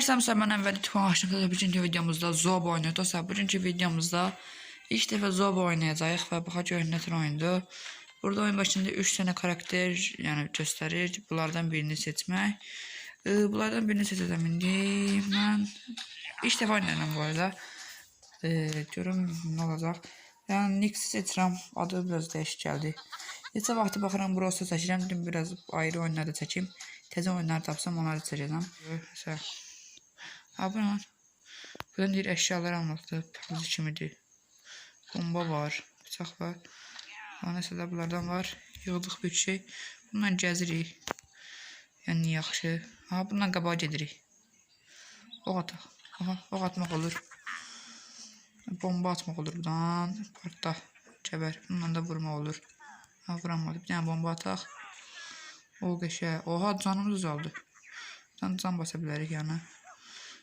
Sanırsam mən əvvəl tutma başlıqda bugünkü videomuzda Zob oynuyor. Dostlar bugünkü videomuzda ilk dəfə Zob oynayacağıq və baxa görün nə tür oyundur. Burada oyun başında 3 tane karakter yəni göstərir. Bunlardan birini seçmək. Ee, bunlardan birini seçəcəm indi. Mən ilk dəfə oynayıram bu arada. Ee, görüm nə olacaq. Yəni Nix seçirəm. Adı biraz dəyişik gəldi. Neçə vaxtı baxıram Bros'a çəkirəm. Dedim biraz ayrı oyunlar da çəkim. Təzə oyunlar tapsam onları da çəkəcəm. Mesela Ha bu ne lan? Buradan deyir. Pazı kimidir. Bomba var. Bıçaq var. Nəsə də bunlardan var. Yığdıq bir şey. Bundan gəzirik. Yəni yaxşı. Ha bundan qabağa gedirik. Oq ataq. Aha, oq atmaq olur. Bomba atmaq olur buradan. Partla. Kəbər. Bundan da vurmaq olur. Ha vuramadı. Bir dənə bomba ataq. O qəşə. Oha canımız azaldı. Buradan can basa bilərik yəni.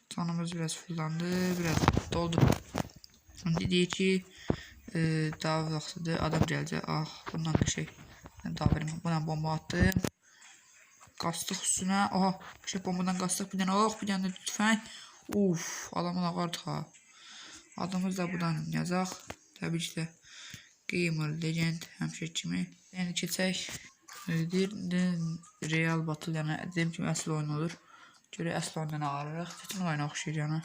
Canımız biraz fullandı. Biraz doldu. Deyir ki e, daha vaxtıdır. Adam gələcək. Ah bundan bir şey. Ben daha verim. Buna bomba attım. Qastıq üstünə. Aha. Şey bombadan qastıq. Bir dənə ox. Bir dənə də tüfəng. Uf. Adamın ağardı ha. Adımız da buradan yazaq. Təbii ki də Gamer Legend həmişə kimi. Yəni keçək. Deyir, Real Battle yəni dediyim kimi əsl oyun olur. Görə əsl oyundan ağarırıq. Bütün oyuna oxşayır yəni.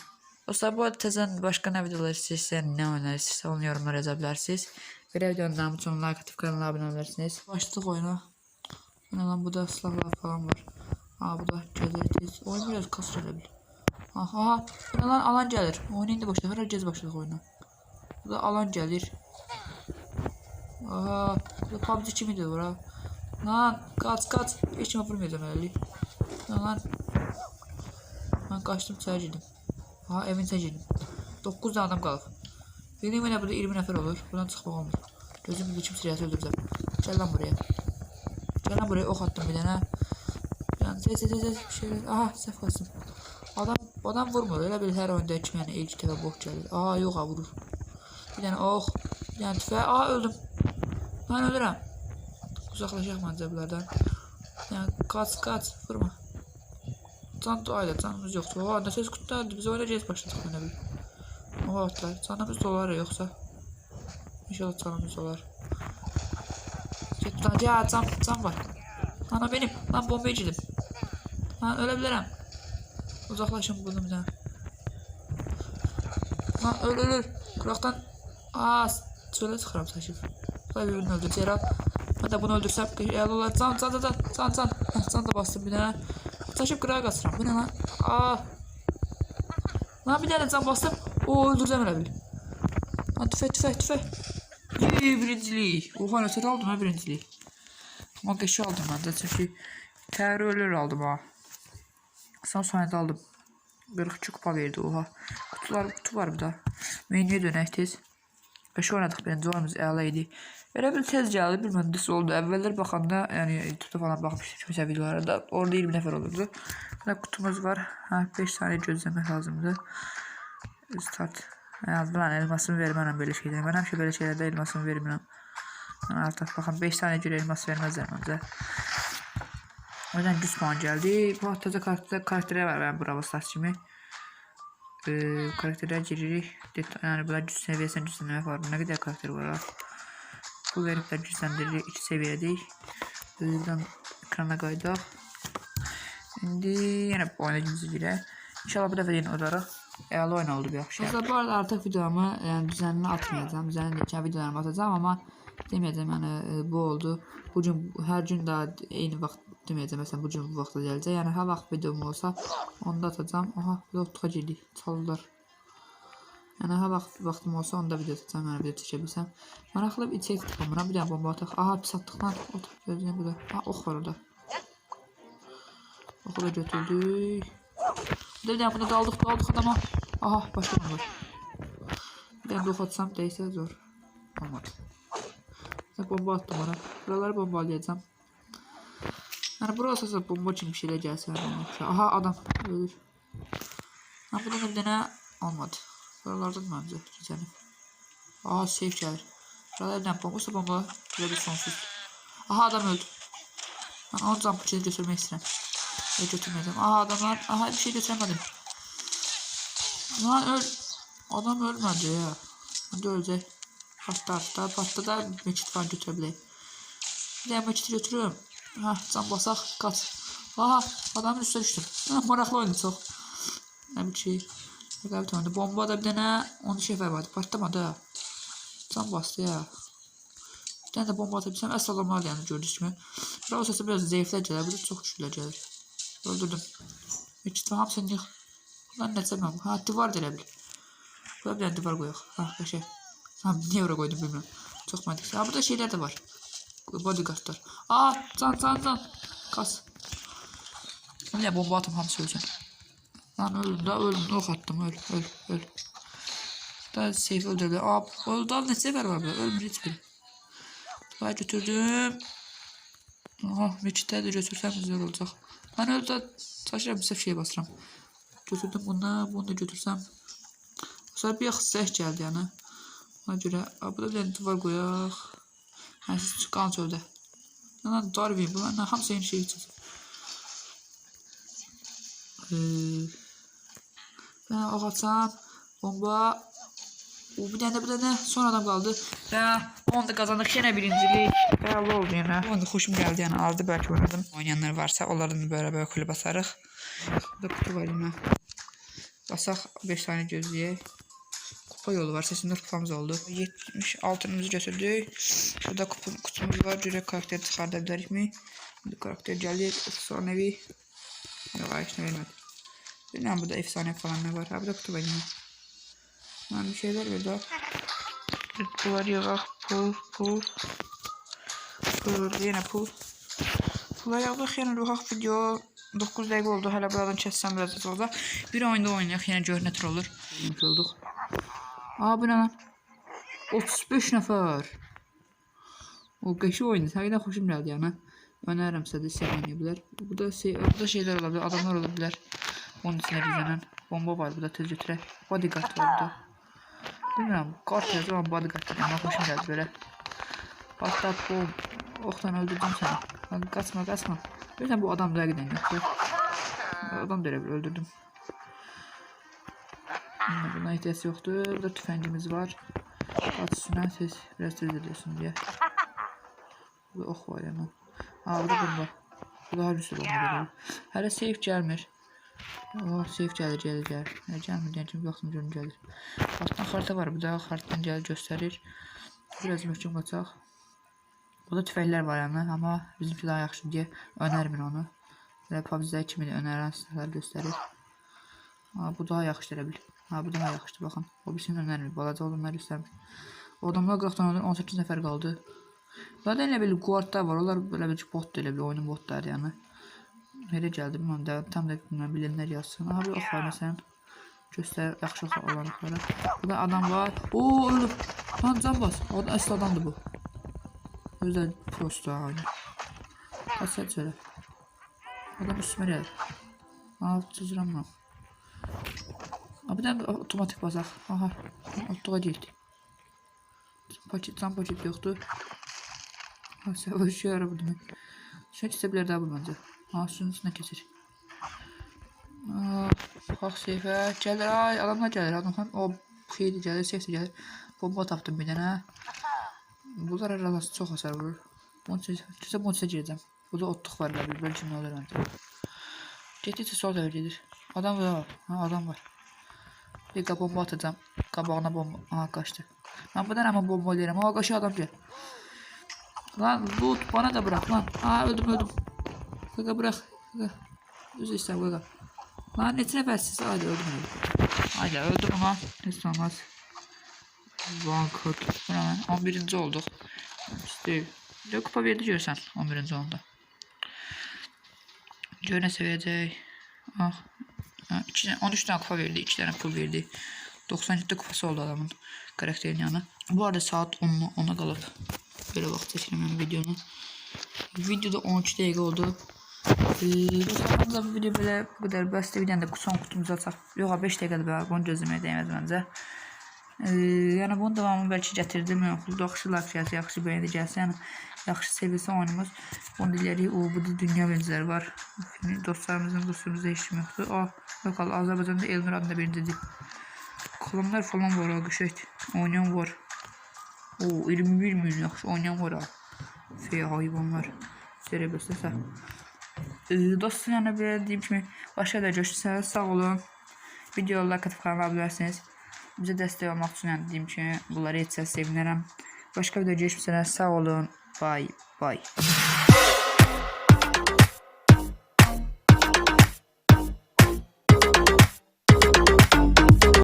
Dostlar bu təzən başqa nə videolar istəyirsə, nə istəyirsə onu yorumlara yaza bilərsiniz. Belə videonun davamı üçün like atıb kanala abunə ola bilərsiniz. Başladıq oyuna. Bu nə lan burada silahlar falan var. Ha bu da gözetiz. Oyun biraz kasır elə bil. Aha, bu nə lan alan gəlir. Oyun indi başlayır. Hər gez başladıq oyuna. Burada alan gəlir. Aha, bu PUBG kimidir bura. Lan kaç kaç. Heç kimə vurmayacağım eləlik. Lan Ben kaçtım tercihdim. Aha evin tercihdim. 9 tane adam qalıb. Benim yine burada 20 nəfər olur. Buradan çıxmaq olmur. Gözüm bir kim siriyası öldürəcəm. Gəl lan buraya. Gəl lan buraya ox attım bir dənə. Yani tez tez tez bir şeyler. Aha səhv qalsın. Adam adam vurmur. Elə bil hər oyunda kimi yəni ilk dəfə box gəlir. Aha yox ha vurur. Bir dənə ox. Bir dənə tüfəng. Aha öldüm. Ben ölürəm. Uzaqlaşaq məncə bunlardan. Yəni qaç qaç vurma. Can ayda canımız yoktu. Oha nefes kurtardı. Biz oynayacağız başladık bana bir. Oha atlar. Canımız dolar yoksa. İnşallah canımız dolar. Git lan ya can, can var. Lan o benim. Lan bombacıydım. Lan ölebilirim. Uzaklaşın bunu bir tane. Lan öl öl öl. Kulaktan. Aa söyle çıkarım taşıp. Vay birbirini öldür. Ben de bunu öldürsem. Ya Allah can can can can can can. Heh, Can da bastım bir tane. Taşıp kırağa kaçıram. Bu ne lan? Aa. Lan bir tane can bastım. O öldüreceğim bil. Lan tüfek tüfek tüfek. Yee. Oha neçə aldım ha birincilik. Ama qəşi aldım ben de çünkü ölür aldım ha. Son saniyədə aldım. 42 kupa verdi oha. Kutular kutu var bir da. Menüyə dönək tez. Beş oynadık birinci oyunumuz əla idi. Elə bil tez gəldi, bilməm nasıl oldu. Əvvəllər baxanda, yəni YouTube'da falan baxmışdım kimsə videolara Orada 20 nəfər olurdu. Burada kutumuz var. Ha 5 saniyə gözləmək lazımdır. Start. Yəni lan elmasımı vermərəm belə şeylərə. Mən həmişə belə şeylərdə elmasımı vermirəm. Yəni artıq baxın 5 saniyə görə elmas verməzlər məncə. O yüzden 100 puan geldi. Bu hafta da karakter, karakterler var ben Bravo Stars kimi. Ee, karakterler giririk. Det- Yani bunlar 100 seviyesinden cüzdanlamak var. Ne kadar karakter var. Bu veripler cüzdanları 2 seviyedeyiz. Buradan ekrana qayıdaq. İndi yenə oynayacağımız ilə. İnşallah bu dəfə yenə olaraq. Əla oyun oldu bir yaxşı. Bu arada artıq videomu yəni düzənini atmayacağım. Düzənindəki videolarımı atacağım amma deməyəcəm yəni e, bu oldu. Bu gün hər gün daha eyni vaxt deməyəcəm məsələn bu gün bu vaxtda gələcək. Yəni hər vaxt videom olsa onu da atacağım. Aha yoxduqa girdik. Çaldılar. Yəni hər vaxt vaxtım olsa onda video atacağım, yəni video çəkə bilsəm. Maraqlı bir içək tapamıram. Bir dənə bomba ataq. Aha pis atdıq lan. Otur gözünə burada. Ha ox var orada. Oxu da götürdük. Bir də bir dənə buna daldıq, daldıq adama. Aha başqa var. Bir dənə ox atsam dəysə zor. Olmadı. Bomba attım ona. Buraları bombalayacağım. Yəni burası olsa bomba kimi bir şeylər gəlsə. yəni. Aha adam ölür. Ha burada da bir dənə olmadı. Buralardan məncə keçəlim. Aha safe gəlir. Buralar bir dənə bomba, olsa bomba. Burada bir sonsuz. Aha adam öldü. Mən onu can bıçağı götürmək istəyirəm. Ve götürmeyeceğim. Aha adamlar. Aha bir şey götüremedim. Lan öl. Adam ölmedi ya. Hadi ölecek. Patlar patlar patlar da meçit falan götürebilir. Bir de meçit götürüyorum. Hə, can basaq, qaç. Aha, adamın üstə düşdüm. Hə, maraqlı oyun çox. Həm ki, rəqabət oynadı. Bomba da bir dənə 12 nəfər vardı. Partlamadı. Hə. Can bastı ya. Hə. Bir dənə də bomba ata bilsəm, əsl adamlar yəni gördüyünüz kimi. Bravo səsi biraz zəiflər gəlir, bu da çox güclülər gəlir. Öldürdüm. İkisi hamısını yıx. Bundan nəsə mən, hə, divar da elə bil. Qoya bir dənə divar qoyaq. Hə, qəşəng. Hə, niyə ora qoydum bilmirəm. Çox məntiqli. Ha, hə, burada şeylər də var. Bodyguardlar. Aa can can can. Kas. Niyə bomba atım hamısı ölsün. Lan öldüm da öldüm. Ok attım öl öl öl. Da safe öldürdü. Aa dal ne sefer var burada. Ölmür hiçbiri. Vay götürdüm. Aha meçhide de götürsem güzel olacak. Ben öyle de saçlarım bir şey basıram. Götürdüm bunu, bunu da götürsem. Sonra bir ses geldi yani. Ona göre, Aa, burada bir tane duvar Hə, siz qalın çöldə. Lan Darwin, bu hamısı eyni şey için. Ee, ben ağaçam, bomba, o bir tane bir tane son adam kaldı. Ve onu da kazandık yine birincilik. Belli oldu yine. Onu da hoşum geldi yani aldı belki oynadım. Oynayanlar varsa onların böyle böyle kulüp basarıq. Burada kutu var yine. Basaq 5 tane gözlüye. Kupa yolu var. Sesinde kupamız oldu. 76'ımızı götürdük. Şurada kupa, kutumuz var. Direkt karakter çıkartabiliriz mi? Şimdi karakter geldi. Efsanevi. Yok ne vermedi. Bilmiyorum burada efsane falan ne var. Ha burada kutu var yine. Lan bir şeyler var daha. Duvar yok. Pul, pul. Pul, yine pul. Pula yaptık yine bakaq video 9 dəqiqə oldu. Hələ buradan kəssəm biraz da. Bir oyunda oynayaq, yenə gör nə tür olur. Aa bu nə lan? 35 nəfər. O qəşi oyundu. Həqiqətən xoşum gəldi yəni. Önərirəm sizə də sevməni bilər. Bu da şey, bu da şeylər ola bilər, adamlar ola bilər. Onun içində gizlənən bomba var burada tez götürək. Bodyguard var burada. Bilmirəm, kart yazır ama bodyguard amma xoşum gəldi belə. Patlat bom. Oxtan öldürdüm səni. Qaçma, qaçma. Bilirsən bu adam dəqiqdən yoxdur. Adam da elə bil öldürdüm. Buna ihtiyaç yoxdur. Burada tüfəngimiz var. At üstünə tez, biraz tez ediyorsun diye. Burada ox var yana. Aa burada bomba. Bu daha güçlü bomba gəlir. Hələ safe gəlmir. Oh, safe gəlir, gəlir, gəlir. Nə gəlmir, yəni kimi baxdım görüm gəlir. Altdan xarita var, bu da xaritadan gəlir göstərir. Biraz möhkəm qaçaq. Burada tüfəklər var yəni, amma bizimki daha yaxşı deyə önərmir onu. Belə PUBG-də kimi önərən silahlar göstərir. Ha, bu daha yaxşıdır elə bil. Ha, bu daha yaxşıdır baxın. O birisini önərmir, balaca olanlar göstərmir. O adamlar qıraqdan 18 nəfər qaldı. Zaten elə bil guardlar var, onlar belə bir botdur elə bil, oyunun botları yəni. Nereye geldi bilmiyorum da tam da bilmiyorum bilenler yazsın. Aha bir ok var mesela. Göster yaxşı ok olanlara. Burada adam var. Oo öldü. Lan can bas. O da asıl adamdı bu. Özel prosto aynı. Kaç saat söyle. Adam üstüme geldi. Aa çözürəm Abi bir tane otomatik basaq. Aha. Otluğa geldi. Paket, can paket yoktu. Ha savaşıyor arabada. Şöyle çizebilir daha bu bence. Ha suyun üstüne keçir. Bax seyfə. Gəlir ay adamlar gəlir. Adamlar o şeydir gəlir, seyf də gəlir. Bomba tapdım bir dənə. Bunlar arası çox hasar vurur. Kimsə üçün girəcəm. Burada otluq var bir bölgə nə olur məncə. Getdikcə sol tərəfə gedir. Adam var. Ha adam var. Qab bomba atacağım. Qabağına bomba. Aha qaçdı. Mən buradan ama bomba eləyirəm. Aa qaşı adam gəl. Lan loot bana da bırak lan. Aa öldüm öldüm. Kaka bırak. Kaka. Düz işte kaka. Lan ne nefessiz. Hadi öldüm öldüm. Hadi öldüm ama. Hiç olmaz. One cut. Hemen 11. olduk. İşte de kupa verdi görsen 11. oldu. Göre seviyecek. Ah. Tane- 13 tane kupa verdi. 2 tane pul verdi. 97 kupası oldu adamın karakterin yanı. Bu arada saat 10'a 10'a qalıb. Belə vaxt çəkirəm yəni videonu. Videoda 13 dəqiqə oldu. Ee, dostlarımızla bu video belə bu qədər bəsdir. Bir dənə də son kutumuzu açaq. Yox, 5 dəqiqədir belə. Bunu gözləməyə dəyməz məncə. Ee, yəni bunun davamını bəlkə gətirdim, yox, yaxşı like gəlsə, yaxşı bəyəni gəlsə, yəni yaxşı sevilsə oyunumuz. Onu dilərik, o bu da dünya benzeri var. Yəni, dostlarımızın, dostumuzda heç kim yoxdur. Ah, yox, al, Azərbaycanda Elmir adında birincidir. Klonlar falan var, ha, qəşək. Oynayan var. O 21 milyon yaxşı oynayan var. Fey hayvanlar. Serə bəsləsə. Ee, dostum yəni belə deyim kimi başqa da görüşsəniz sağ olun. Videoya like atıb kanala bilərsiniz. Bizə dəstək olmaq üçün yəni deyim ki, bunları etsəz sevinərəm. Başqa video görüşməsəniz sağ olun. Bye bye.